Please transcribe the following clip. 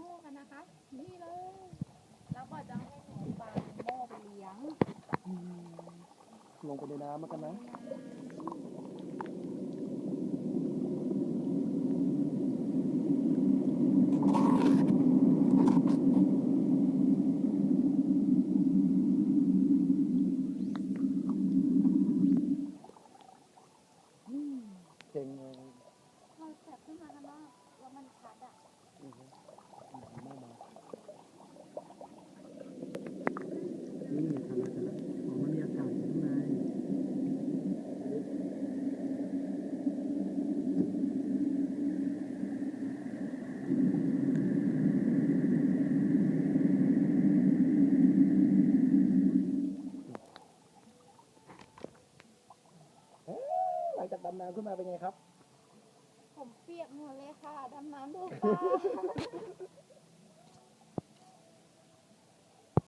นี่เลย แล้วก็จะให้หนูปลาโม่ไปเลี้ยงลงไปในน้ำแล้วกันนะเก่งเลยเราจับขึ้นมาข้างนอกแล้วมันชัดอะ อือฮึอืมไม่มานี่ทำอะไรกันแล้วอ๋อมันมีอากาศอยู่ข้างในเอ๊ะห ลังจากดำน้ำขึ้นมาเป็นไงครับ ผมเปียกหมดเลยค่ะ ดำน้ำดูปลา